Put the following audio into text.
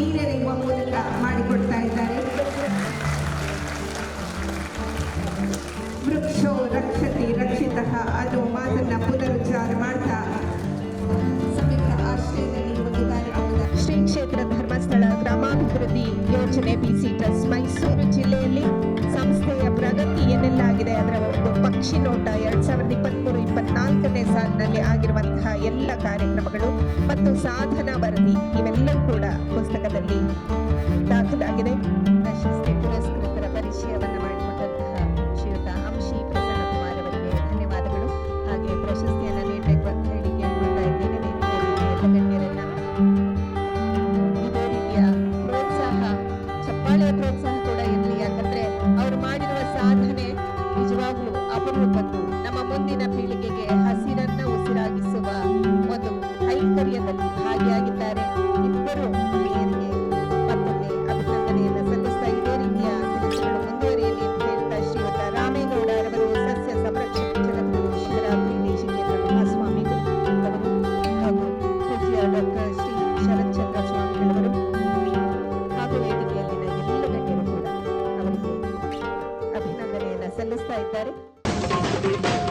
Engineering ಮೂಲಕ ಮಾಡಿಕೊಡ್ತಾ ಇದ್ದಾರೆ. ವೃಕ್ಷೋ ರಕ್ಷತಿ ರಕ್ಷಿತ ಅದು ಮಾತನ್ನ ಪುನರುಚ್ಚಾರ ಮಾಡ್ತಾ ಶ್ರೀ ಕ್ಷೇತ್ರ ಧರ್ಮಸ್ಥಳ ಗ್ರಾಮಾಭಿವೃದ್ಧಿ ಯೋಜನೆ ಬಿಸಿ ಪ್ಲಸ್ ಮೈಸೂರು ಜಿಲ್ಲೆಯಲ್ಲಿ ಸಂಸ್ಥೆಯ ಪ್ರಗತಿ ಏನೆಲ್ಲಾಗಿದೆ ಅದರ ಒಂದು ಪಕ್ಷಿ ನೋಟ ಎರಡ್ ಸಾವಿರದ ಇಪ್ಪತ್ಮೂರು, ಇಪ್ಪತ್ನಾಲ್ಕನೇ ಸಾಲಿನಲ್ಲಿ ಆಗಿರುವಂತಹ ಎಲ್ಲ ಕಾರ್ಯಕ್ರಮಗಳು ಮತ್ತು ಸಾಧನ ವರದಿ ಇವೆ. ಚಪ್ಪಾಳೆಯ ಪ್ರೋತ್ಸಾಹ ಕೂಡ ಇರಲಿ. ಯಾಕಂದ್ರೆ ಅವರು ಮಾಡಿರುವ ಸಾಧನೆ ನಿಜವಾಗ್ಲೂ ಅಪರೂಪದ್ದು ನಮ್ಮ ಮುಂದಿನ ಪೀಳಿಗೆಗೆ ಹಸಿರನ್ನ ಉಸಿರಾಗಿಸುವ ಒಂದು ಕೈಂಕರ್ಯದಲ್ಲಿ peraí.